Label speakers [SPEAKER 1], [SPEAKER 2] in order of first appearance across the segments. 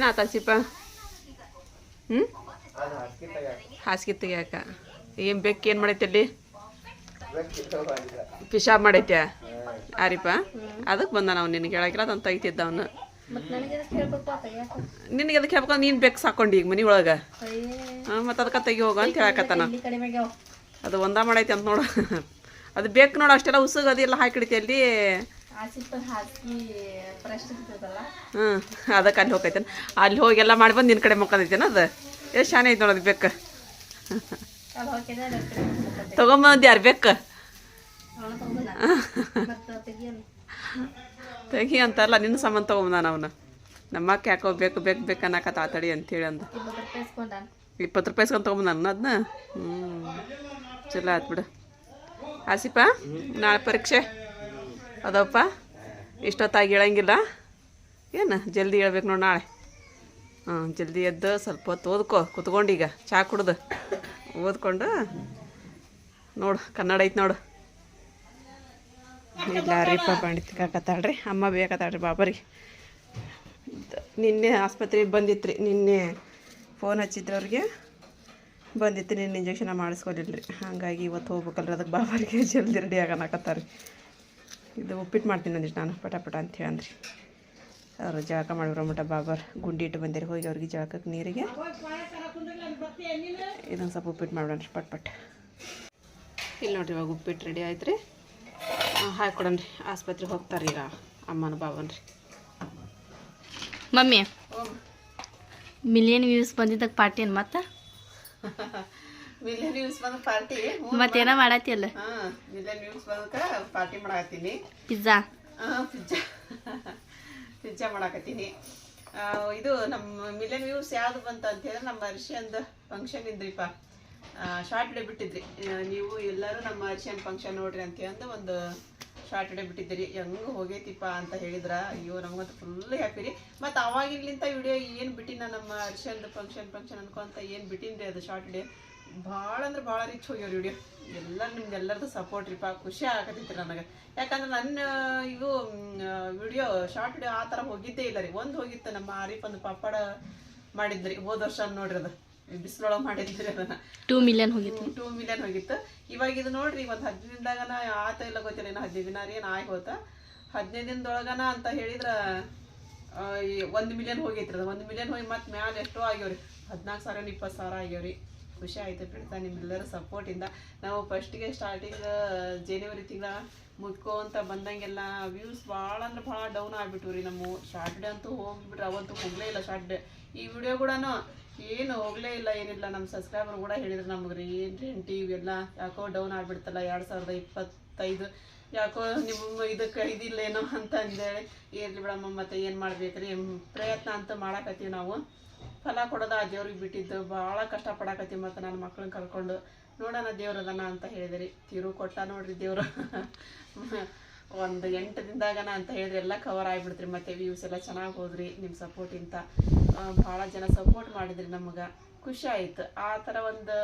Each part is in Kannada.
[SPEAKER 1] ಏನಾತ ಸಿಪ್ಪ ಹ್ಞೂ ಹಾಸಿಗೆ ತೆಗಿಯಾಕ. ಏನು ಬೇಕು ಏನು ಮಾಡೈತೆ ಅಲ್ಲಿ? ಪಿಶಾಬ್ ಮಾಡೈತೆ ಆರಿಪ ಅದಕ್ಕೆ ಬಂದ ನಾವು ನಿನಗೆ ಹೇಳಕ್ಕಿಲ್ಲ ಅದನ್ನು ತೆಗಿತಿದ್ದ ಅವನು.
[SPEAKER 2] ನನಗೆ ಅದಕ್ಕೆ ಹೇಳ್ಬೇಕು
[SPEAKER 1] ನೀನು ಬೇಕು ಸಾಕೊಂಡು ಈಗ ಮನೆ ಒಳಗೆ. ಹಾಂ ಮತ್ತು ಅದಕ್ಕೆ ತೆಗಿ ಹೋಗು ಅಂತ ಹೇಳಕತ್ತಾನ. ಅದು ಒಂದ ಮಾಡೈತೆ ಅಂತ ನೋಡು. ಅದು ಬೇಕು ನೋಡು ಅಷ್ಟೆಲ್ಲ ಉಸುಗ ಅದೆಲ್ಲ ಹಾಕಿಡ್ತಿ ಅಲ್ಲಿ. ಹ್ಞೂ ಅದಕ್ಕೆ ಅಲ್ಲಿ ಹೋಗೈತೇನೆ. ಅಲ್ಲಿ ಹೋಗಿ ಎಲ್ಲ ಮಾಡಿ ಬಂದು ನಿನ್ನ ಕಡೆ ಮುಕ್ಕದೈತೇನ ಅದು? ಎಷ್ಟು ಶಾನೆ ಐತೆ ನೋಡೋದು ಬೇಕು. ತಗೊಂಬಂದ್ ಯಾರು ಬೇಕು? ತೆಗಿ ಅಂತಲ್ಲ ನಿನ್ನ ಸಂಬಂಧ ತಗೊಂಬಂದಾನ ಅವನು. ನಮ್ಮ ಅಕ್ಕ ಯಾಕೋ ಬೇಕು ಬೇಕು ಬೇಕು ಅನ್ನಕತ್ತ ಆತಡಿ ಅಂತೇಳಿ ಅಂದ.
[SPEAKER 2] ಇಪ್ಪತ್ತು ರೂಪಾಯಿ
[SPEAKER 1] ಇಸ್ಕೊಂಡು ನಾನು ತೊಗೊಂಬಂದಾನ ಅದನ್ನ? ಹ್ಞೂ ಚಲೋ ಆಯ್ತು ಬಿಡು. ಆಸಿಪ ನಾಳೆ ಪರೀಕ್ಷೆ? ಅದಪ್ಪ? ಇಷ್ಟೊತ್ತಾಗಿ ಹೇಳಂಗಿಲ್ಲ. ಏನು? ಜಲ್ದಿ ಹೇಳ್ಬೇಕು ನೋಡಿ ನಾಳೆ. ಹಾಂ ಜಲ್ದಿ ಎದ್ದು ಸ್ವಲ್ಪ ಹೊತ್ತು ಓದ್ಕೊ. ಕುತ್ಕೊಂಡು ಈಗ. ಚಹಾ ಕುಡ್ದು. ಓದ್ಕೊಂಡು ನೋಡು, ಕನ್ನಡ ಐತೆ ನೋಡು. ಇಲ್ಲ, ರೀಪ ಪಂಡಿತ್ ಕಾಕತ್ತಾಳ್ರಿ ಅಮ್ಮ ಬೇಕತ್ತಾಳ್ರಿ ಬಾಬರಿ ನಿನ್ನೆ ಆಸ್ಪತ್ರೆಗೆ ಬಂದಿತ್ತು ನಿನ್ನೆ ಫೋನ್ ಹಚ್ಚಿದ್ರವ್ರಿಗೆ. ಬಂದಿತ್ತು ನಿನ್ನೆ ಇಂಜೆಕ್ಷನ್ ಮಾಡಿಸ್ಕೊಲಿಲ್ಲ ರೀ ಹಾಗಾಗಿ ಇವತ್ತು ಹೋಗ್ಬೇಕಲ್ರಿ. ಅದಕ್ಕೆ ಬಾಬರಿಗೆ ಜಲ್ದಿ ರೆಡಿ ಆಗನಕತ್ತಾರೆ ಇದು ಉಪ್ಪಿಟ್ಟು ಮಾಡ್ತೀನಿ ಅಂದ್ರೆ ನಾನು ಪಟ ಪಟ ಅಂತ ಹೇಳಂದ್ರಿ. ಅವರು ಜಳಕ ಮಾಡಿರೋ ಮಟ ಬಾಬರ್ ಗುಂಡಿ ಇಟ್ಟು ಬಂದಿರಿ. ಹೋಗಿ ಅವ್ರಿಗೆ ಜಳಕಕ್ಕೆ ನೀರಿಗೆ. ಇದೊಂದು ಸ್ವಲ್ಪ ಉಪ್ಪಿಟ್ಟು ಮಾಡೋಣ ಪಟ್ ಪಟ್ ಇಲ್ಲಿ ನೋಡ್ರಿ ಇವಾಗ ಉಪ್ಪಿಟ್ಟು ರೆಡಿ ಆಯ್ತು ರೀ ಹಾಕೊಡನ್ರಿ ಆಸ್ಪತ್ರೆಗೆ ಹೋಗ್ತಾರೆ ಈಗ ಅಮ್ಮನ ಬಾಬನ್ ರೀ.
[SPEAKER 2] ಮಮ್ಮಿ ಮಿಲಿಯನ್ ವ್ಯೂಸ್ ಬಂದಿದ್ದಾಗ ಪಾರ್ಟಿ ಏನು ಮತ್ತೆ?
[SPEAKER 1] ಮಿಲಿಯನ್ ನ್ಯೂಸ್ ಬಂದ ಪಾರ್ಟಿ
[SPEAKER 2] ಮತ್ತೇನ ಮಾಡತ್ತಿಲ್ಲ ಹಾ
[SPEAKER 1] ಹಾಂ ಮಿಲಿಯನ್ ನ್ಯೂಸ್ ಬಂದಕ ಪಾರ್ಟಿ ಮಾಡಾಕತ್ತೀನಿ.
[SPEAKER 2] ಪಿಜ್ಜಾ
[SPEAKER 1] ಪಿಜ್ಜಾ ಪಿಜ್ಜಾ ಮಾಡಾಕತ್ತೀನಿ. ಇದು ನಮ್ಮ ಮಿಲಿಯನ್ ವ್ಯೂಸ್ ಯಾವ್ದು ಬಂತ ಅಂತ ಹೇಳಿದ್ರೆ ನಮ್ಮ ಅರ್ಷಿಯಂದು ಫಂಕ್ಷನ್ ಇದ್ರಿಪ್ಪ. ಶಾರ್ಟ್ ಡೇ ಬಿಟ್ಟಿದ್ರಿ. ನೀವು ಎಲ್ಲರೂ ನಮ್ಮ ಅರ್ಷಿಯನ್ ಫಂಕ್ಷನ್ ನೋಡ್ರಿ ಅಂತ ಹೇಳಿ ಒಂದು ಶಾರ್ಟ್ ಡೇ ಬಿಟ್ಟಿದ್ದೀರಿ ಹೆಂಗ್ ಹೋಗೈತಿಪ್ಪ ಅಂತ ಹೇಳಿದ್ರ. ಅಯ್ಯೋ ನಮ್ಗಂತ ಫುಲ್ ಹ್ಯಾಪಿ ರೀ. ಮತ್ತು ಅವಾಗಿರ್ಲಿಂತ ವಿಡಿಯೋ ಏನು ಬಿಟ್ಟಿನ ನಮ್ಮ ಅರ್ಷಿಯನ್ದು ಫಂಕ್ಷನ್ ಫಂಕ್ಷನ್ ಅನ್ಕೊಂತ ಏನು ಬಿಟ್ಟಿನ್ರಿ ಅದು ಶಾರ್ಟ್ ವಿಡಿಯೋ ಭಾಳ ಅಂದ್ರೆ ಭಾಳ ರಿಚ್ ಹೋಗ್ಯಾವ್ರಿ ವಿಡಿಯೋ ಎಲ್ಲ ನಿಮ್ದು ಎಲ್ಲರದ್ದು ಸಪೋರ್ಟ್ ರೀಪ ಖುಷಿ ಆಗತೈತಿ ನನಗೆ. ಯಾಕಂದ್ರೆ ನನ್ನ ಇದು ವಿಡಿಯೋ ಶಾರ್ಟ್ ವಿಡಿಯೋ ಆ ಥರ ಹೋಗಿದ್ದೇ ಇಲ್ಲ ರೀ. ಒಂದು ಹೋಗಿತ್ತು ನಮ್ಮ ಆರಿಫ್ ಒಂದು ಪಾಪಡ ಮಾಡಿದ್ರಿ ಹೋದ ವರ್ಷ ನೋಡ್ರಿ ಅದು. ಬಿಸಿಲೊಳಗೆ ಮಾಡಿದ್ರಿ ಅದನ್ನ.
[SPEAKER 2] ಟೂ ಮಿಲಿಯನ್ ಹೋಗಿತ್ತು.
[SPEAKER 1] ಟೂ ಮಿಲಿಯನ್ ಹೋಗಿತ್ತು. ಇವಾಗ ಇದು ನೋಡ್ರಿ ಒಂದು ಹದಿನೈದು ದಿನದಾಗನ ಆತ ಇಲ್ಲ ಗೊತ್ತಿಲ್ಲ ಇನ್ನು ಹದಿನೈದು ದಿನ ರೀ ಏನು ಆಗಿ ಹೋತ. ಹದಿನೈದು ದಿನದೊಳಗನ ಅಂತ ಹೇಳಿದ್ರ ಒಂದು ಮಿಲಿಯನ್ ಹೋಗೈತ್ರಿ ಅದು. ಒಂದು ಮಿಲಿಯನ್ ಹೋಗಿ ಮತ್ತೆ ಮ್ಯಾಲೆ ಎಷ್ಟೋ ಆಗ್ಯಾವ್ರಿ. ಹದಿನಾಲ್ಕು ಸಾವಿರ ಇಪ್ಪತ್ತು ಸಾವಿರ ಆಗ್ಯಾವ್ರಿ. ಖುಷಿ ಆಯ್ತು ಫ್ರೆಂಡ್ಸ್ ನಿಮ್ಮೆಲ್ಲರ ಸಪೋರ್ಟಿಂದ ನಾವು ಫಸ್ಟಿಗೆ ಸ್ಟಾರ್ಟಿಂಗ್ ಜನವರಿ ತಿಂಗಳ ಮುಗ್ಕೋಂತ ಬಂದಂಗೆಲ್ಲ ವ್ಯೂಸ್ ಭಾಳ ಅಂದ್ರೆ ಭಾಳ ಡೌನ್ ಆಗ್ಬಿಟ್ಟು ರೀ ನಮ್ಮ ಶಾರ್ಟ್ ಡೇ ಅಂತೂ ಹೋಗ್ಬಿಟ್ರೆ ಅವಂತೂ ಹೋಗಲೇ ಇಲ್ಲ ಶಾರ್ಟ್ ಡೇ ಈ ವಿಡಿಯೋ ಕೂಡ ಏನು ಹೋಗಲೇ ಇಲ್ಲ, ಏನಿಲ್ಲ. ನಮ್ಮ ಸಬ್ಸ್ಕ್ರೈಬರ್ ಕೂಡ ಹೇಳಿದ್ರು ನಮಗೆ ರೀ, ಏನು ಟಿ ವಿ ಎಲ್ಲ ಯಾಕೋ ಡೌನ್ ಆಗ್ಬಿಡ್ತಲ್ಲ, ಎರಡು ಸಾವಿರದ ಇಪ್ಪತ್ತೈದು. ಯಾಕೋ ನಿಮ್ಮ ಇದಕ್ಕೆ ಇದಿಲ್ಲೇನೋ ಅಂತ ಅಂದೇಳಿ. ಇರ್ಲಿ ಬಿಡಮ್ಮ, ಮತ್ತೆ ಏನು ಮಾಡ್ಬೇಕ್ರಿ? ಪ್ರಯತ್ನ ಅಂತ ಮಾಡಕತ್ತೀವಿ ನಾವು. ಫಲ ಕೊಡೋದ ಆ ದೇವ್ರಿಗೆ ಬಿಟ್ಟಿದ್ದು ಭಾಳ ಕಷ್ಟಪಡಾಕತ್ತೀವಿ ಮತ್ತು ನನ್ನ ಮಕ್ಳನ್ನ ಕರ್ಕೊಂಡು ನೋಡೋಣ ದೇವ್ರದನ ಅಂತ ಹೇಳಿದ್ರಿ. ತಿರು ಕೊಟ್ಟ ನೋಡ್ರಿ ದೇವ್ರು. ಒಂದು ಎಂಟು ದಿನದಾಗನ ಅಂತ ಹೇಳಿದ್ರೆ ಎಲ್ಲ ಕವರ್ ಆಗಿಬಿಡ್ತ್ರಿ. ಮತ್ತೆ ವ್ಯೂಸ್ ಎಲ್ಲ ಚೆನ್ನಾಗಿ ಹೋದ್ರಿ ನಿಮ್ಮ ಸಪೋರ್ಟಿಂತ ಭಾಳ ಜನ ಸಪೋರ್ಟ್ ಮಾಡಿದ್ರಿ ನಮಗೆ. ಖುಷಿ ಆಯ್ತು. ಆ ಥರ ಒಂದು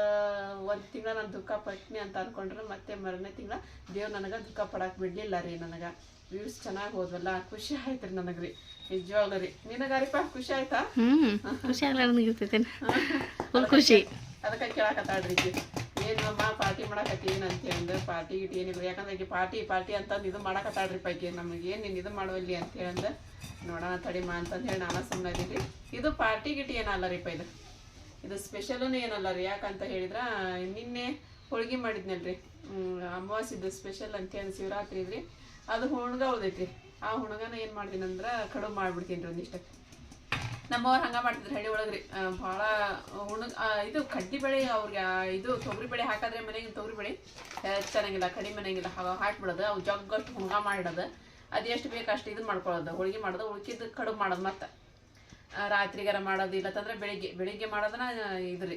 [SPEAKER 1] ಒಂದು ತಿಂಗಳ ನಾನು ದುಃಖ ಪಟ್ನಿ ಅಂತ ಅನ್ಕೊಂಡ್ರೆ ಮತ್ತೆ ಮರನೇ ತಿಂಗಳ ದೇವ್ರು ನನಗೆ ದುಃಖ ಪಡಕ್ಕೆ ಬಿಡಲಿಲ್ಲ ರೀ ನನಗೆ. ವ್ಯೂಸ್ ಚೆನ್ನಾಗಿ ಹೋದ್ವಲ್ಲ ಖುಷಿ ಆಯ್ತು ರೀ ನನಗೆ ರೀ ನಿಜವಾಗ್ಲೂ ರೀ. ನಿನಗಾರಿಪ್ಪ ಖುಷಿ ಆಯ್ತಾ?
[SPEAKER 2] ಹ್ಞೂ ಖುಷಿ ಆಗಲ್ಲ ನನಗೆ ಇರ್ತೈತೆ ಖುಷಿ.
[SPEAKER 1] ಅದಕ್ಕೆ ಕೇಳಕತ್ತಾಳ್ರಿ ಈಕಿ ಏನು ನಮ್ಮ ಪಾರ್ಟಿ ಮಾಡಕತ್ತೀನಿ ಅಂತ ಹೇಳಿದ್ರೆ ಪಾರ್ಟಿ ಗಿಟಿ ಏನಿಲ್ಲ ಯಾಕಂದ್ರೆ ಈಗ ಪಾರ್ಟಿ ಪಾರ್ಟಿ ಅಂತಂದು ಇದು ಮಾಡಕತ್ತಾಳ್ರಿ ಪೈಕಿ. ನಮಗೆ ಏನು ನೀನು ಇದು ಮಾಡುವಲ್ಲಿ ಅಂತ ಅಂದ ನೋಡೋಣ ತಡಿಮ ಅಂತಂದು ಹೇಳಿ ನಾನು ಸುಮ್ಮನೆ ಇದೀನಿ ಇದು ಪಾರ್ಟಿ ಗಿಟಿ ಏನಲ್ಲ ರೀ ಇದು ಇದು ಸ್ಪೆಷಲೂ ಏನಲ್ಲ ರೀ? ಯಾಕಂತ ಹೇಳಿದ್ರೆ ನಿನ್ನೆ ಹೋಳ್ಗೆ ಮಾಡಿದ್ನಲ್ರಿ. ಹ್ಮ್, ಅಮಾವಾಸ್ಯದು ಸ್ಪೆಷಲ್ ಅಂತೇಳಿ ಶಿವರಾತ್ರಿ ಇದ್ರಿ. ಅದು ಹುಣ್ಗ ಉಳ್ದೈತ್ರಿ ಆ ಹುಣ್ಗನ ಏನು ಮಾಡ್ತೀನಿ ಅಂದ್ರೆ ಕಡುಬು ಮಾಡ್ಬಿಡ್ತೀನಿ ರೀ ಒಂದಿಷ್ಟು ನಮ್ಮವ್ರು ಹಂಗ ಮಾಡ್ತಿದ್ರು, ಹಳ್ಳಿ ಒಳಗ್ರಿ. ಬಹಳ ಉಣಗ್ ಇದು ಕಡ್ಡಿ ಬೇಳೆ ಅವ್ರಿಗೆ ಇದು ತೊಗರಿ ಬೇಳೆ ಹಾಕಿದ್ರೆ ಮನೆಗೆ ತೊಗರಿ ಬೇಳೆ ಚೆನ್ನಾಗಿಲ್ಲ, ಕಡಿಮೆ ಮನೆಗಿಲ್ಲ ಹಾಕ್ಬಿಡೋದು. ಅವು ಜಗ್ಗಷ್ಟು ಹುಣ್ಗ ಮಾಡಿಡೋದು. ಅದು ಎಷ್ಟು ಬೇಕು ಅಷ್ಟು ಇದು ಮಾಡ್ಕೊಳ್ಳೋದು ಹೋಳಿಗೆ ಮಾಡೋದು ಉಳ್ಕಿದ್ದು ಕಡುಬು ಮಾಡೋದು ಮತ್ತೆ. ರಾತ್ರಿಗಾರ ಮಾಡೋದು, ಇಲ್ಲತ್ತಂದ್ರೆ ಬೆಳಿಗ್ಗೆ. ಬೆಳಿಗ್ಗೆ ಮಾಡೋದನ್ನ ಇದು ರೀ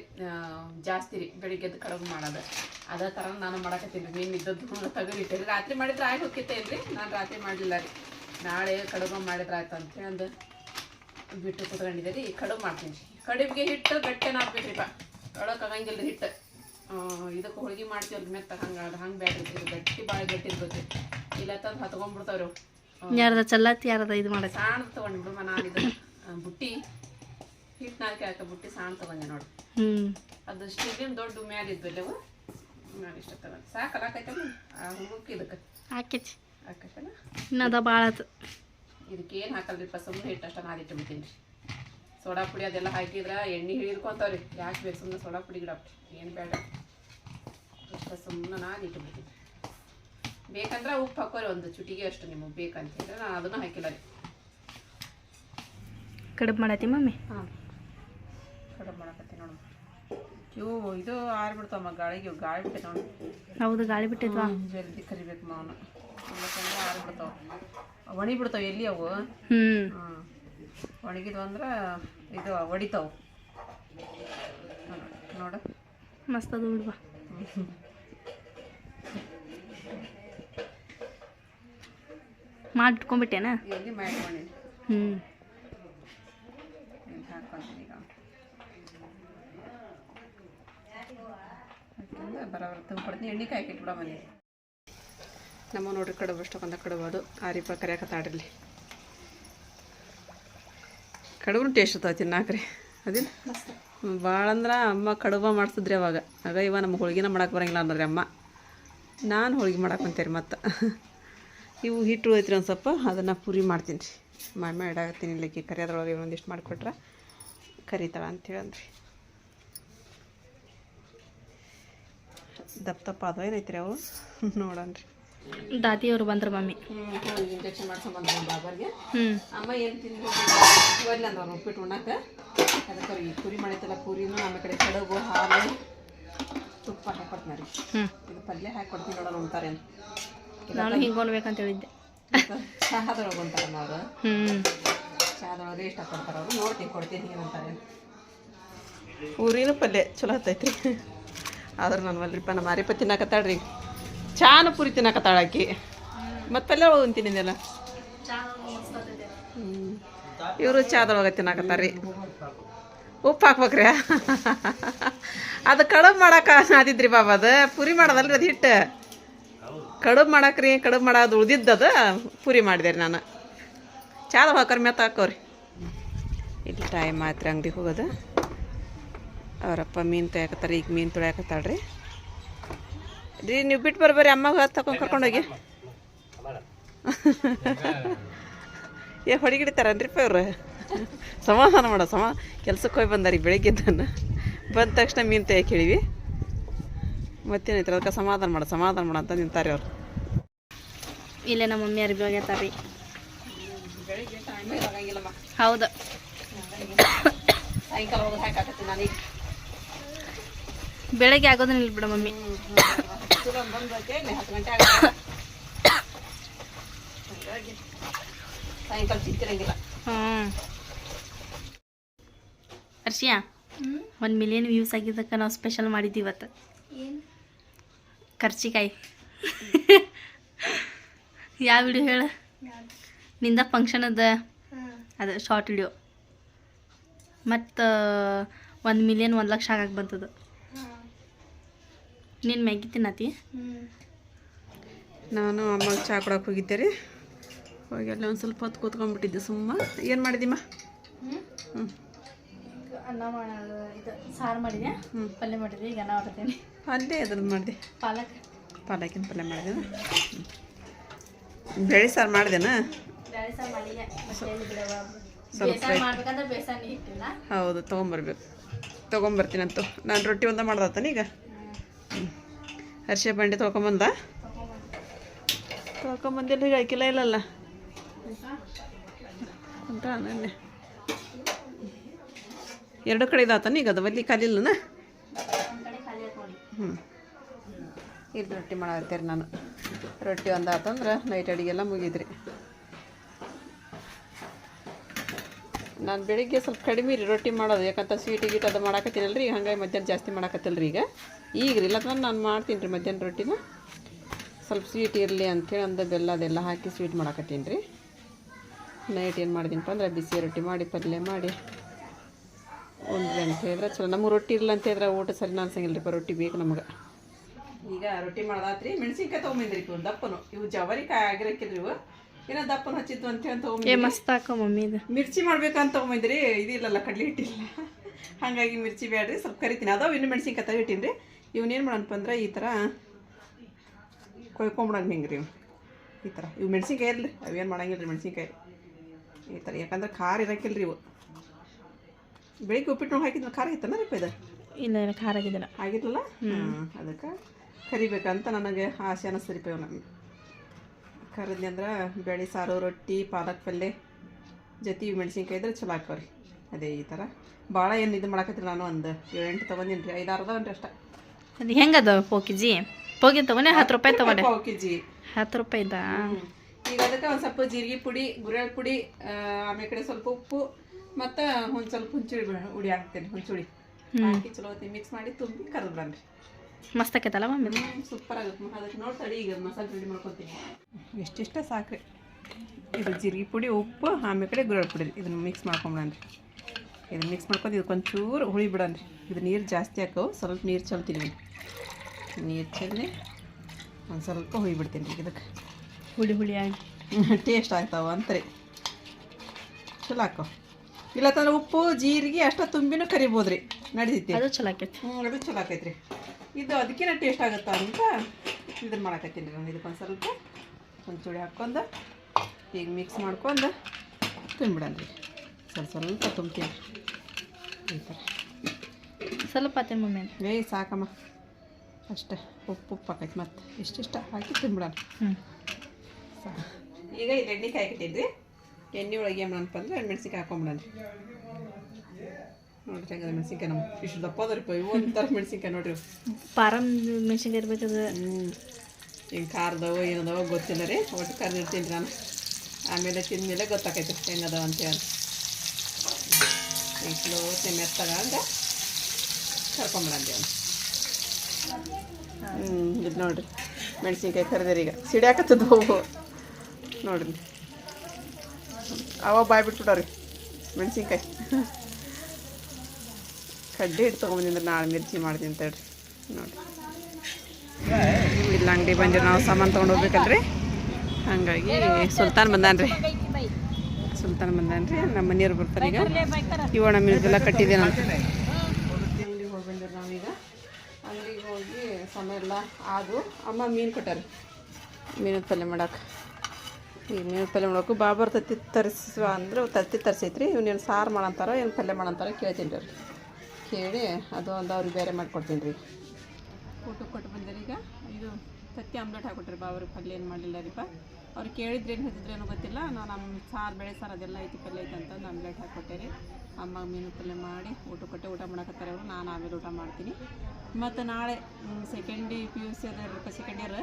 [SPEAKER 1] ಜಾಸ್ತಿ ರೀ, ಬೆಳಿಗ್ಗೆದ್ದು ಕಡುಬು ಮಾಡೋದು. ಅದೇ ಥರ ನಾನು ಮಾಡಕತ್ತೀನಿ. ರೀ ಇದ್ದದ್ದು ತೆಗೆದಿಟ್ಟೆ ರಾತ್ರಿ ಮಾಡಿದ್ರೆ ಆಯ್ತು ಹೋಗಿತ್ತೇನು ನಾನು ರಾತ್ರಿ ಮಾಡಲಿಲ್ಲ ರೀ. ನಾಳೆ ಕಡುಬು ಮಾಡಿದ್ರೆ ಆಯ್ತು ಅಂತ ಹೇಳಂದು. ಬಿಟ್ಟು ಕುತ್ಕೊಂಡಿದ್ದೆ ರೀ ಕಡುಬು ಮಾಡ್ತೀನಿ. ಕಡುಬಿಗೆ ಹಿಟ್ಟು ಗಟ್ಟೆನ ಹಾಕ್ಬೇಕ್ರಿಪ್ಪ ಒಳಕ್ಕೆ ರೀ ಹಿಟ್ಟು. ಇದಕ್ಕೆ ಹೋಳಿಗೆ ಮಾಡ್ತೀವಲ್ಲ ಮೆತ್ತ. ಹಂಗೆ ಹಂಗೆ ಬ್ಯಾಡ್ರಿ ಇದು ಗಟ್ಟಿ ಭಾಳ ಗಟ್ಟಿ ಇರ್ಬೇಕು ಇಲ್ಲ ತಂದು ಹತ್ಕೊಂಡ್ಬಿಡ್ತಾವ್ರಿ ಅವು
[SPEAKER 2] ಯಾರದ ಚಲ್ಲತ್ತಿ ಯಾರದ ಇದು ಮಾಡೋ
[SPEAKER 1] ಸಾಣ ತೊಗೊಂಡ್ಬಿಡು ನಾನು ಇದು. ಬುಟ್ಟಿ. ಹಿಟ್ಟು ನಾಲ್ಕು ಹಾಕ ಬುಟ್ಟಿ ಸಾಣ ತಗೊಂಡೆ ನೋಡಿ.
[SPEAKER 2] ಹ್ಞೂ
[SPEAKER 1] ಅದು ಸ್ಟೀಲಿನ ದೊಡ್ಡ ಮ್ಯಾಲ ಇದ್ವಲ್ಲವು ನಾನು ಇಷ್ಟ ತಗೊಂಡು ಸಾಕಲ್ಲ ಹಾಕೈತಲ್ಲ ಆ ಹುಡುಕಿ ಇದಕ್ಕೆ.
[SPEAKER 2] ಹಾಕೈತಿ.
[SPEAKER 1] ಹಾಕೈತಲ್ಲ?
[SPEAKER 2] ಇನ್ನದ ಭಾಳ ಆತು.
[SPEAKER 1] ಇದಕ್ಕೆ ಏನು ಹಾಕಲ್ರಿಪ್ಪ ಸುಮ್ಮನೆ ಹಿಟ್ಟು ಅಷ್ಟ ರೀ. ಸೋಡಾ ಪುಡಿ ಅದೆಲ್ಲ ಹಾಕಿದ್ರೆ ಎಣ್ಣೆ ಹಿಡಿದ್ಕೊಂತಾವ್ರಿ. ಯಾಕೆ ಬೇಕು ಸುಮ್ಮನೆ ಸೋಡಾ ಪುಡಿ ಗಿಡ. ಏನು ಬೇಡ. ಇಷ್ಟ ಸುಮ್ಮನೆ ನಾದಿಟ್ಟಿಬಿಡ್ತೀನಿ ಬೇಕಂದ್ರೆ ಉಪ್ಪು ಹಾಕೋರಿ ಒಂದು ಚುಟಿಗೆ ಅಷ್ಟು ನಿಮಗೆ ಬೇಕಂತ ಹೇಳಿದ್ರೆ ನಾನು ಅದನ್ನು ಹಾಕಿಲ್ಲ ರೀ.
[SPEAKER 2] ಕಡುಬು ಮಾಡತ್ತಿ ಮಮ್ಮಿ?
[SPEAKER 1] ಹಾಂ. ಕಡುಬು ಮಾಡಕತ್ತಿ ನೋಡು. ಇವು ಇದು ಆರ್ಬಿಡ್ತಾವಮ್ಮ ಗಾಳಿಗೆ ಗಾಳಿ ಬಿಟ್ಟೆ ನೋಡಿ.
[SPEAKER 2] ಹೌದು ಗಾಳಿ ಬಿಟ್ಟಿದ್ವಾ
[SPEAKER 1] ಜಲ್ದಿ ಕರಿಬೇಕು ಮಾವನ. ಆರ್ಬಿಡ್ತಾವ ಒಣಗಿ ಬಿಡ್ತಾವ ಎಲ್ಲಿ ಅವು?
[SPEAKER 2] ಹ್ಞೂ
[SPEAKER 1] ಹಾಂ. ಒಣಗಿದ್ವು ಅಂದ್ರೆ ಇದು ಒಡಿತಾವ. ನೋಡು.
[SPEAKER 2] ಮಸ್ತ್ ಅದು ಬಿಡ್ವಾ ಮಾಡಿ ಇಟ್ಕೊಂಡ್ಬಿಟ್ಟೇನ
[SPEAKER 1] ಎಲ್ಲಿ ಮಾಡ್ಕೊಂಡಿ
[SPEAKER 2] ಹ್ಞೂ
[SPEAKER 1] ಹಾಕ್ಕೊಂತೀನಿ ಈಗ? ಹಾಕ್ಕೊಂಡು ತುಂಬ ತುಂಬಿಡ್ತೀನಿ ಎಣ್ಣೆ ಕಾಯಿ ಇಟ್ಬಿಡ ಮನೆ ನಮ್ಮ ನೋಡ್ರಿ ಕಡುಬು ಅಷ್ಟೊಂದ ಕಡುಬು ಅದು. ಆರಿಪ ಕರೆಯಕತ್ತಾಡ್ರಿ ಕಡುಬು ಟೇಸ್ಟ್ ಇರ್ತಾವ ತಿನ್ನಾಕ್ರಿ. ಅದಿಲ್ಲ ಭಾಳ ಅಂದ್ರೆ ಅಮ್ಮ ಕಡುಬ ಮಾಡಿಸಿದ್ರಿ ಅವಾಗ. ಆಗ ಇವ ನಮ್ಗೆ ಹೋಳಿಗೆನ ಮಾಡಕ್ಕೆ ಬರಂಗಿಲ್ಲ ಅಂದ್ರೆ ಅಮ್ಮ. ನಾನು ಹೋಳಿಗೆ ಮಾಡಕ್ಕೆ ಬಂತೇರಿ ಮತ್ತು. ಇವು ಹಿಟ್ಟು ಐತ್ರಿ ಒಂದು ಸ್ವಲ್ಪ, ಅದನ್ನು ಪುರಿ ಮಾಡ್ತೀನಿ ರೀ. ಮಮ್ಮಿ ಇಡಾಕತ್ತೀನಿ ಇಲ್ಲಿಗೆ ಕರಿಯೋದ್ರೊಳಗೆ ಒಂದಿಷ್ಟು ಮಾಡಿಕೊಟ್ರೆ ಕರಿತಾಳ ಅಂತೇಳಿ ಅಂದ್ರಿ ದಪ್ಪ ದಪ್ಪ ಅದು ಏನೈತ್ರಿ ಅವು? ನೋಡೋಣ
[SPEAKER 2] ದಾದಿ ಅವ್ರು ಬಂದ್ರು ಮಮ್ಮಿ.
[SPEAKER 1] ಇಂಜೆಕ್ಷನ್ ಮಾಡ್ಸೋ ಬಾಬರ್ಗೆ
[SPEAKER 2] ಹ್ಞೂ
[SPEAKER 1] ಅಮ್ಮ ಏನು ತಿನ್ಬೇಕು ಒಲ್ಲ ಅಂದವ್ರು ಉಪ್ಪಿಟ್ಟು ಉಣ್ಣಕ್ಕೆ ಅದಕ್ಕೆ ಈ ಪುರಿ ಮಾಡೈತಲ್ಲ ಪೂರಿನೂ ಆಮೇಲೆ ಕಡೆ ಕಡುಬು ಹಾಲು ತುಪ್ಪ ಹಾಕೊಡ್ತೀನಿ ರೀ
[SPEAKER 2] ಹ್ಞೂ
[SPEAKER 1] ಇದು ಪಲ್ಯ ಹಾಕೊಡ್ತೀನಿ ನೋಡೋಣ ಉಣ್ತಾರೇನು
[SPEAKER 2] ನಾನು ಹಿಂಗೆ ಉಣ್ಬೇಕಂತ ಹೇಳಿದ್ದೆ.
[SPEAKER 1] ಚಹಾದೊಳಗೆ ಉಣ್ತಾರಮ್ಮ ಅವರು.
[SPEAKER 2] ಹ್ಞೂ
[SPEAKER 1] ಚಹಾದೊಳಗೆ ಇಷ್ಟಪಡ್ತಾರೆ ಅವರು. ನೋಡ್ತೀನಿ ಕೊಡ್ತೀನಿ ಏನಂತಾರೆ ಪೂರಿನೂ ಪಲ್ಯ ಚಲೋ ಹತ್ತೈತ್ರಿ ಆದ್ರೆ ನಾನು ಮಲ್ರಿಪ್ಪ ನಮ್ಮ ಕತ್ತಾಡ್ರಿ ತಿನ್ನಕತ್ತಾಳ್ರಿ ಚಾನು ಪುರಿ ತಿನ್ನಕತ್ತಾಳ ಆಕಿ ಮತ್ತು ಪಲ್ಯ ಒಳಗೆ ತಿನ್ನಿದೆಲ್ಲ ಇವರು ಚಾದೊಳಗೆ ತಿನ್ನಕತ್ತಾರ್ರಿ ಉಪ್ಪು ಹಾಕ್ಬೇಕ್ರಿ. ಅದು ಕಡುಬು ಮಾಡಕ್ಕೆ ಆದಿದ್ರಿ ಬಾಬಾ ಅದು. ಪುರಿ ಮಾಡೋದಲ್ರಿ ಅದು ಹಿಟ್ಟು. ಕಡುಬು ಮಾಡಕ್ರಿ, ಕಡುಬು ಮಾಡೋದು ಉಳ್ದಿದ್ದದ ಪುರಿ ಮಾಡಿದೆ ರೀ ನಾನು. ಚಾದ ಹಾಕೋರಿ ಮೆತ್ತ ಹಾಕೋರಿ. ಇಲ್ಲಿ ಟೈಮ್ ಆಯ್ತು ರೀ ಅಂಗಡಿಗೆ ಹೋಗೋದು. ಅವರಪ್ಪ ಮೀನು ತೊಳ್ಯಾಕತ್ತಾರೆ ಈಗ ಮೀನು ತೊಳ್ಯಾಕತ್ತಾಳ್ರಿ. ರೀ ನೀವು ಬಿಟ್ಟು ಬರ್ಬರಿ ಅಮ್ಮಗೆ ತಗೊಂಡು ಕರ್ಕೊಂಡೋಗಿ ಏ ಹೊಡಿಗಿಡಿತಾರನ್ರಿಪ್ಪ ಇವ್ರು? ಸಮಾಧಾನ ಮಾಡ ಸಮ ಕೆಲ್ಸಕ್ಕೆ ಹೋಗಿ ಬಂದಾರಿ ಬೆಳಿಗ್ಗೆ ಬಂದ ತಕ್ಷಣ ಮೀನು ತೆಗೆ ಕೇಳಿವಿ ಮತ್ತೇನೈತ್ರಿ ಅದಕ್ಕೆ ಸಮಾಧಾನ ಮಾಡ ಸಮಾಧಾನ ಮಾಡ ಅಂತ ನಿಂತಾರೆ ಅವ್ರು.
[SPEAKER 2] ಇಲ್ಲೇ ನಮ್ಮ ಮಮ್ಮಿ ಅರ್ಬಿ ಹೋಗ್ಯತಾರ ಹೌದು. ಬೆಳಗ್ಗೆ ಆಗೋದನ್ನ ಇಲ್ಲ ಬಿಡ ಮಮ್ಮಿ.
[SPEAKER 1] ಚಲೋ ಬಂದೈತೆ ಹತ್ತು ಗಂಟೆ ಆಗುತ್ತೆ ಹಾಗಾಗಿ ಸಾಯಂಕಾಲ
[SPEAKER 2] ಒಂದು ಮಿಲಿಯನ್ ವ್ಯೂಸ್ ಆಗಿದ್ದಕ್ಕೆ ನಾವು ಸ್ಪೆಷಲ್ ಮಾಡಿದ್ದೀವಿ ಇವತ್ತು. ಕರ್ಚಿಕಾಯಿ. ಯಾವ ವಿಡಿಯೋ ಹೇಳು? ನಿಂದ ಫಂಕ್ಷನ್ ಅದ. ಅದು ಶಾರ್ಟ್ ವಿಡಿಯೋ ಮತ್ತು ಒಂದು ಮಿಲಿಯನ್ ಒಂದು ಲಕ್ಷ ಆಗಕ್ಕೆ ಬಂತದು. ನೀನು ಮ್ಯಾಗಿ ತಿನ್ನತಿ
[SPEAKER 1] ನಾನು ಅಮ್ಮಗೆ ಚಹಾ ಕೊಡೋಕೆ ಹೋಗಿದ್ದೆ ರೀ. ಹೋಗಿ ಅಲ್ಲಿ ಒಂದು ಸ್ವಲ್ಪ ಹೊತ್ತು ಕೂತ್ಕೊಂಡ್ಬಿಟ್ಟಿದ್ದೆ ಸುಮ್ಮ. ಏನು ಮಾಡಿದಿಮ್ಮ ಹ್ಞೂ
[SPEAKER 2] ಅನ್ನ ಇದು ಸಾರು ಮಾಡಿದೆ
[SPEAKER 1] ಹ್ಞೂ
[SPEAKER 2] ಪಲ್ಯ ಮಾಡಿದೆ ಈಗ ಅನ್ನ ಮಾಡ್ತೀನಿ.
[SPEAKER 1] ಅಲ್ಲೇ ಅದ್ರದ್ದು ಮಾಡಿದೆ.
[SPEAKER 2] ಪಾಲಕ್.
[SPEAKER 1] ಪಾಲಕಿನ ಪಲ್ಯ ಮಾಡಿದೆ ಬೇಳೆ ಸಾರು ಮಾಡಿದೆನಾ?
[SPEAKER 2] ಬೇಳೆ ಸಾರು ಮಾಡಿದೆ ಮಾಡ್ಬೇಕಂದ್ರೆ ಇಟ್ಟಿಲ್ಲ.
[SPEAKER 1] ಹೌದು ತೊಗೊಂಬರ್ಬೇಕು. ತೊಗೊಂಬರ್ತೀನಂತೂ. ನಾನು ರೊಟ್ಟಿ ಒಂದ ಮಾಡ್ದತ್ತಾನ ಈಗ? ಹರ್ಷೆ ಬಂಡೆ ತೊಳ್ಕೊಂಬಂದ? ತೊಳ್ಕೊಂಬಂದಿಲ್ಲ, ಈಗ ಹಾಕಿಲ್ಲ ಇಲ್ಲಲ್ಲ. ಅಂತ ನನ್ನೆ ಎರಡು ಕಡೆ ಇದಾತನ ಈಗ ಅದು?
[SPEAKER 2] ಕಡೆ ಖಾಲಿ ಇಲ್ಲನ?
[SPEAKER 1] ಹ್ಞೂ ಇಲ್ಲಿ ರೊಟ್ಟಿ ಮಾಡತ್ತೀರಿ ನಾನು. ರೊಟ್ಟಿ ಒಂದು ಆತಂದ್ರೆ ನೈಟ್ ಅಡಿಗೆಲ್ಲ ಮುಗಿದ್ರಿ. ನಾನು ಬೆಳಿಗ್ಗೆ ಸ್ವಲ್ಪ ಕಡಿಮೆ ರೀ ರೊಟ್ಟಿ ಮಾಡೋದು. ಯಾಕಂತ ಸ್ವೀಟ್ ಗೀಟ್ ಅದು ಮಾಡಾಕತ್ತೀನಲ್ಲ ರೀ ಹಂಗಾಗಿ ಮಧ್ಯಾಹ್ನ ಜಾಸ್ತಿ ಮಾಡಾಕತ್ತಿಲ್ಲ ರೀ ಈಗ. ಈಗ ರೀ ಇಲ್ಲಂದ್ರೆ ನಾನು ಮಾಡ್ತೀನಿ ರೀ ಮಧ್ಯಾಹ್ನ ರೊಟ್ಟಿನ. ಸ್ವಲ್ಪ ಸ್ವೀಟ್ ಇರಲಿ ಅಂಥೇಳಿ ಅಂದ ಬೆಲ್ಲ ಅದೆಲ್ಲ ಹಾಕಿ ಸ್ವೀಟ್ ಮಾಡಾಕತ್ತೀನಿ ರೀ. ನೈಟ್ ಏನು ಮಾಡಿದೀನಪ್ಪ ಅಂದ್ರೆ ಬಿಸಿ ರೊಟ್ಟಿ ಮಾಡಿ, ಪಲ್ಯ ಮಾಡಿ. ಉಂಡ್ರಿ ಅಂತ ಹೇಳಿದ್ರೆ ಚಲೋ. ನಮಗೆ ರೊಟ್ಟಿ ಇಲ್ಲ ಅಂತ ಹೇಳಿದ್ರೆ ಊಟ ಸರಿ ಅನ್ಸಂಗಿಲ್ಲ ರೀ ರೊಟ್ಟಿ ಬೇಕು ನಮ್ಗೆ. ಈಗ ರೊಟ್ಟಿ ಮಾಡ್ದಾತ್ರಿ. ಮೆಣಸಿನ್ಕಾಯಿ ತೊಗೊಂಬಂದ್ರಿ ಇವು ದಪ್ಪನು. ಇವು ಜವರಿಕಾಯಿ ಆಗಿರಕ್ಕಿದ್ರಿ ಇವು. ಏನೋ ದಪ್ಪನ ಹಚ್ಚಿದ್ದು ಅಂತ ಹೇಳಿ
[SPEAKER 2] ಮಸ್ತ್ ಹಾಕೋ ಮಮ್ಮಿ ಇದು.
[SPEAKER 1] ಮಿರ್ಚಿ ಮಾಡ್ಬೇಕಂತ ತಗೊಂಬಿದ್ರಿ ಇದಿಲ್ಲಲ್ಲ ಕಡ್ಲಿ ಹಿಟ್ಟಿಲ್ಲ. ಹಾಗಾಗಿ ಮಿರ್ಚಿ ಬೇಡ್ರಿ ಸ್ವಲ್ಪ ಕರಿತೀನಿ. ಅದಾವ ಇನ್ನು ಮೆಣಸಿನ್ಕಾಯಿ ಇಟ್ಟೀನಿ ರೀ ಇವನೇನು ಮಾಡೋಣಪ್ಪ ಅಂದ್ರೆ ಈ ಥರ ಕೊಯ್ಕೊಂಬಿಡೋಣ ಹಿಂಗೆ ರೀ ಇವ್ ಈ ಥರ ಇವು ಮೆಣಸಿನ್ಕಾಯಿ ಇರಲಿ. ಅವೇನು ಮಾಡಂಗಿಲ್ಲ ರೀ ಮೆಣಸಿನ್ಕಾಯಿ. ಈ ಥರ ಯಾಕಂದ್ರೆ ಖಾರ ಇರೋಕ್ಕಿಲ್ಲ ರೀ ಇವು. ಬೆಳಿಗ್ಗೆ ಉಪ್ಪಿಟ್ಟು ನೋಡಿ ಹಾಕಿದ್ರೆ ಖಾರ ಇತ್ತನ ರೀ ಪೈದ?
[SPEAKER 2] ಇಲ್ಲ ಇಲ್ಲ ಖಾರ ಆಗಿದ್ದಿಲ್ಲ.
[SPEAKER 1] ಆಗಿರಲಿಲ್ಲ ಹಾಂ ಅದಕ್ಕೆ ಕರಿಬೇಕಂತ ನನಗೆ ಆಸೆ ಅನ್ನಿಸ್ತರಿಪ ನನಗೆ ಕರದ್ನಿ ಅಂದ್ರೆ ಬೇಳೆ ಸಾರು ರೊಟ್ಟಿ ಪಾಲಕ್ ಪಲ್ಯ ಜೊತೆ ಮೆಣಸಿನ್ಕಾಯಿ ಇದ್ರೆ ಚಲೋ ಅದೇ ಈ ಥರ ಭಾಳ ಏನು ಇದು ಮಾಡಕತ್ತೀನಿ ನಾನು ಒಂದು ಏಳೆಂಟು ತೊಗೊಂಡಿನಿ ರೀ ಐದಾರು ಅದಾವನ್ರಿ ಅಷ್ಟ.
[SPEAKER 2] ಅದು ಹೆಂಗದ ಕೆ ಜಿ? ಪೋಕಿ ತೊಗೊಂಡೆ ಹತ್ತು ರೂಪಾಯಿ ತೊಗೊಂಡೆ.
[SPEAKER 1] ಪಾವು ಕೆ ಜಿ.
[SPEAKER 2] ಹತ್ತು ರೂಪಾಯಿ ಇದ್ದಾ
[SPEAKER 1] ಈಗ ಅದಕ್ಕೆ ಒಂದು ಸ್ವಲ್ಪ ಜೀರಿಗೆ ಪುಡಿ ಗುರೆಳ್ ಪುಡಿ ಆಮೇಲೆ ಕಡೆ ಸ್ವಲ್ಪ ಉಪ್ಪು ಮತ್ತು ಒಂದು ಸ್ವಲ್ಪ ಹುಂಚುಳಿ ಉಡಿ ಹುಡಿ ಹಾಕ್ತೇನೆ ಹುಂಚುಳಿ ಹಾಕಿ ಚಲೋ ಮಿಕ್ಸ್ ಮಾಡಿ ತುಂಬಿ ಕರೆದು ಬನ್ರಿ
[SPEAKER 2] ಮಸ್ತ್ ಆಕೈತಲ್ಲ ಮಮ್ಮಿ
[SPEAKER 1] ಸೂಪರ್ ಆಗುತ್ತೆ ಅದಕ್ಕೆ ನೋಡ್ತಾಡಿ ಈಗ ಮಸಾಲೆ ರೆಡಿ ಮಾಡ್ಕೊತೀನಿ. ಎಷ್ಟಿಷ್ಟ ಸಾಕ್ರಿ ಇದು ಜೀರಿಗೆ ಪುಡಿ ಉಪ್ಪು ಆಮೇಲೆ ಕಡೆ ಗುರಳ್ ಪುಡಿ. ಇದನ್ನು ಮಿಕ್ಸ್ ಮಾಡ್ಕೊಂಬಿಡನ್ರಿ ಇದನ್ನು ಮಿಕ್ಸ್ ಮಾಡ್ಕೊಂಡು ಇದಕ್ಕೊಂಚೂರು ಹುಳಿ ಬಿಡನ್ರಿ ಇದು ನೀರು ಜಾಸ್ತಿ ಹಾಕವು ಸ್ವಲ್ಪ ನೀರು ಚಲ್ತೀನಿ ನೀರು ಚೆಲ್ಲಿ ಒಂದು ಸ್ವಲ್ಪ ಹುಳಿ ಬಿಡ್ತೀನಿ ರೀ ಇದಕ್ಕೆ.
[SPEAKER 2] ಹುಳಿ ಹುಳಿ ಆಗಿ.
[SPEAKER 1] ಟೇಸ್ಟ್ ಆಗ್ತಾವ ಅಂತ್ರಿ. ಚಲೋ ಹಾಕೋ. ಇಲ್ಲತ್ತಂದ್ರೆ ಉಪ್ಪು ಜೀರಿಗೆ ಅಷ್ಟ ತುಂಬಿನೂ ಕರಿಬೋದು ರೀ ನಡಿತೈತಿ
[SPEAKER 2] ಅದು ಚಲೋ ಆಕೈತಿ.
[SPEAKER 1] ಹ್ಞೂ ಅದು ಚಲೋ ಆಕೈತ್ರಿ. ಇದು ಅದಕ್ಕಿಂತ ಟೇಸ್ಟ್ ಆಗುತ್ತಾ ಅಂತ ಇದನ್ನು ಮಾಡಕತ್ತೀನಿ ನಾನು. ಇದಕ್ಕೊಂದು ಸ್ವಲ್ಪ ಒಂದು ಚೂಡಿ ಹಾಕ್ಕೊಂಡು ಈಗ ಮಿಕ್ಸ್ ಮಾಡ್ಕೊಂಡು ತುಂಬಿಡನ್ರಿ ಸ್ವಲ್ಪ ಸ್ವಲ್ಪ ತುಂಬ್ತೀನಿ ಈ ಥರ.
[SPEAKER 2] ಸ್ವಲ್ಪ ಆತೇನೆ ಮಮ್ಮಿ
[SPEAKER 1] ಏ ಸಾಕಮ್ಮ. ಅಷ್ಟೇ. ಉಪ್ಪು ಉಪ್ಪು ಹಾಕೈತೆ ಮತ್ತೆ. ಇಷ್ಟಿಷ್ಟ ಹಾಕಿ ತುಂಬಿಡೋಣ.
[SPEAKER 2] ಹ್ಞೂ
[SPEAKER 1] ಸಾ. ಈಗ ಇದು ಎಣ್ಣೆ ಕಾಯ್ಕಿಟ್ಟಿದ್ರಿ ಎಣ್ಣೆ ಒಳಗೆ ಏನು ಮಾಡಪ್ಪ ಅಂದ್ರೆ ಮೆಣಸಿಗೆ ಹಾಕೊಂಬಿಡನ್ರಿ ನೋಡ್ರಿ ಹೆಂಗದ ಮೆಣಸಿನ್ಕಾಯಿ ನಮ್ಮ ಇಷ್ಟು ದಪ್ಪ ಅದ ರೀ ಇವು ಒಂಥರ ಮೆಣಸಿನ್ಕಾಯಿ ನೋಡ್ರಿ ಪಾರಮ್
[SPEAKER 2] ಪಾರಂ ಮೆಣಸಿನ್ಕಾಯಿ ಇರ್ಬೇಕದು
[SPEAKER 1] ಹ್ಞೂ ಈಗ ಖಾರದವ ಏನದವ ಗೊತ್ತಿಲ್ಲ ರೀ ಒಟ್ಟು ಕರ್ದಿರ್ತೀನಿ ನಾನು. ಆಮೇಲೆ ತಿಂದಮೇಲೆ ಗೊತ್ತಾಕೈತೆ ಹೆಂಗದವ ಅಂತೇಳಿ ಈಗ ಸ್ಲೋ ಮೆತ್ತಗ ಅಂದ್ರೆ ಕರ್ಕೊಂಬಿಡಂತೆ ಅವ್ನು. ಹ್ಞೂ ಇದು ನೋಡ್ರಿ ಮೆಣಸಿನ್ಕಾಯಿ ಕರೆದಿರಿ ಈಗ. ಸಿಡ್ಯಾಕತ್ತದ ಹೋಗು ನೋಡ್ರಿ. ಅವ ಬಾಯ್ ಬಿಟ್ಬಿಟ್ಟವ್ರಿ ಮೆಣಸಿನ್ಕಾಯಿ. ಕಡ್ಡಿ ಹಿಟ್ಟು ತೊಗೊಂಬಂದಿದ್ರೆ ನಾಳೆ ಮಿರ್ಚಿ ಮಾಡ್ತೀನಿ ಹೇಳ್ರಿ. ನೋಡಿ. ಇಲ್ಲ, ಅಂಗಡಿ ಬಂದಿರಿ ನಾವು ಸಾಮಾನು ತೊಗೊಂಡು ಹೋಗ್ಬೇಕಲ್ರಿ? ಹಾಗಾಗಿ ಸುಲ್ತಾನ್ ಬಂದಾನ್ರಿ. ಸುಲ್ತಾನ್ ಬಂದಾನ್ರಿ, ನಮ್ಮ ಮನೆಯವ್ರು ಬರ್ತಾರೆ ಈಗ. ಇವಣ ಇದೆಲ್ಲ ಕಟ್ಟಿದೆ ನಾನು ಅಂಗಡಿಗೆ ಹೋಗಿ ಬಂದಿರಿ ನಾವೀಗ ಅಂಗಡಿಗೆ ಹೋಗಿ ಸಮಯ ಎಲ್ಲ ಆದು ಅಮ್ಮ ಮೀನು ಕೊಟ್ಟಾರೆ. ಮೀನು ಪಲ್ಯ ಮಾಡಕ್ಕೆ ಈ ಮೀನು ಪಲ್ಯ ಮಾಡೋಕು ಬಾಬರ್ ತತ್ತಿ ತರಿಸುವ ಅಂದ್ರೆ ತತ್ತಿ ತರಿಸೈತ್ರಿ. ಇವ್ನೇನು ಸಾರು ಮಾಡಂತಾರೋ, ಏನು ಪಲ್ಯ ಮಾಡಂತಾರೋ ಕೇಳ್ತೀನಿ ರೀ ಕೇಳಿ ಅದು ಒಂದು ಅವ್ರಿಗೆ ಬೇರೆ ಮಾಡಿಕೊಡ್ತೀನಿ ರೀ. ಊಟಕ್ಕೆ ಕೊಟ್ಟು ಬಂದಿರಿ ಈಗ. ಇದು ತತ್ತಿ ಆಮ್ಲೆಟ್ ಹಾಕ್ಕೊಟ್ರಿ ಬಾ ಅವ್ರಿಗೆ ಪಲ್ಯ ಏನು ಮಾಡಲಿಲ್ಲ ರೀಪ ಅವ್ರು ಕೇಳಿದ್ರೆ ಏನು ಹೇಳ್ತಿದ್ರೇನೋ ಗೊತ್ತಿಲ್ಲ. ನಾನು ನಮ್ಮ ಸಾರು ಬೇಳೆ ಸಾರು ಅದೆಲ್ಲ ಐತಿ ಪಲ್ಯ ಐತೆ ಅಂತಂದು ಆಮ್ಲೆಟ್ ಹಾಕ್ಕೊಟ್ಟೆ ರೀ. ಅಮ್ಮ ಮೀನು ಪಲ್ಯ ಮಾಡಿ ಊಟ ಕೊಟ್ಟೆ, ಊಟ ಮಾಡಕತ್ತಾರೆ ಅವರು. ನಾನು ಆಮೇಲೆ ಊಟ ಮಾಡ್ತೀನಿ. ಮತ್ತು ನಾಳೆ ಸೆಕೆಂಡ್ ಪಿ ಯು ಸಿ ಅದರಪ್ಪ ಸೆಕೆಂಡ್ ಇಯರ್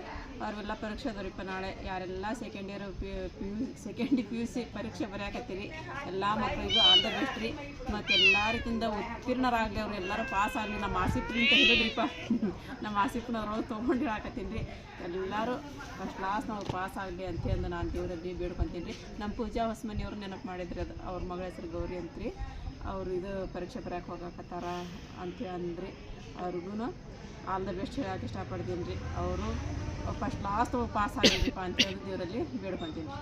[SPEAKER 1] ಅವ್ರೆಲ್ಲ ಪರೀಕ್ಷೆ ಅದವ್ರಿಪ್ಪ ನಾಳೆ. ಯಾರೆಲ್ಲ second year P P U second P U C ಪರೀಕ್ಷೆ ಬರೆಯಾಕತ್ತೀರಿ, ಎಲ್ಲ ಮಕ್ಕಳಿಗೂ ಆಲ್ ದ ಬೆಸ್ಟ್ ರೀ. ಮತ್ತು ಎಲ್ಲ ರೀತಿಯಿಂದ ಉತ್ತೀರ್ಣರಾಗಲಿ ಅವ್ರು ಎಲ್ಲರೂ ಪಾಸ್ ಆಗಲಿ. ನಮ್ಮ ಆಸಿಪ್ರಿ ಅಂತ ಹೇಳಿದ್ರಿಪ್ಪ. ನಮ್ಮ ಆಸಿಪ್ನವ್ರು ತೊಗೊಂಡು ಹಾಕತ್ತೀನಿ ರೀ ಎಲ್ಲರೂ ಫಸ್ಟ್ ಕ್ಲಾಸ್ ನಾವು ಪಾಸ್ ಆಗಲಿ ಅಂತ ಅಂದು ನಾನು ದೇವರಲ್ಲಿ ಬೇಡ್ಕೊತೀನಿ ರೀ. ನಮ್ಮ ಪೂಜಾ ಹೊಸಮನಿಯವ್ರು ನೆನಪು ಮಾಡಿದ್ರಿ ಅದು, ಅವ್ರ ಮಗಳ ಹೆಸರು ಗೌರಿ ಅಂತ್ರಿ. ಅವ್ರು ಇದು ಪರೀಕ್ಷೆ ಬರೆಯಕ್ಕೆ ಹೋಗಕತ್ತಾರ ಅಂತ ಅಂದ್ರಿ. ಅವ್ರಿಗೂ ಆಲ್ ದ ಬೆಸ್ಟ್ ಹೇಳಕ್ಕೆ ಇಷ್ಟಪಡ್ತೀನಿ ರೀ. ಅವರು ಫಸ್ಟ್ ಲಾಸ್ಟ್ ಪಾಸ್ ಆಗಿದ್ದೀಪ ಅಂತ ಹೇಳಿ ದೇವರಲ್ಲಿ ಬೇಡ್ಕೊತೀನಿ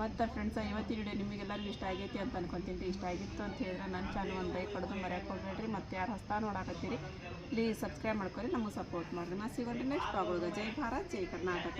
[SPEAKER 1] ಮತ್ತು ಫ್ರೆಂಡ್ಸ ಇವತ್ತಿನ ವಿಡಿಯೋ ನಿಮಗೆಲ್ಲರಿಗೂ ಇಷ್ಟ ಆಗೈತಿ ಅಂತ ಅನ್ಕೊತೀನಿ ರೀ. ಇಷ್ಟ ಆಗಿತ್ತು ಅಂತ ಹೇಳಿದ್ರೆ ನನ್ನ ಚಾನಲ್ ಒಂದು ಲೈಕ್ ಹೊಡೆದು ಮರ್ಯಾಕೆ ಹೋಗ್ಬೇಡ್ರಿ. ಮತ್ತು ಯಾರು ಹಸ್ತಾ ನೋಡಾಕತ್ತೀರಿ ಪ್ಲೀಸ್ ಸಬ್ಸ್ಕ್ರೈಬ್ ಮಾಡ್ಕೊರಿ, ನಮಗೆ ಸಪೋರ್ಟ್ ಮಾಡಿರಿ. ನಾ ಸಿಗೋಣ್ರಿ ನೆಕ್ಸ್ಟ್ ಆಗೋದು ಜೈ ಭಾರತ್, ಜೈ ಕರ್ನಾಟಕ.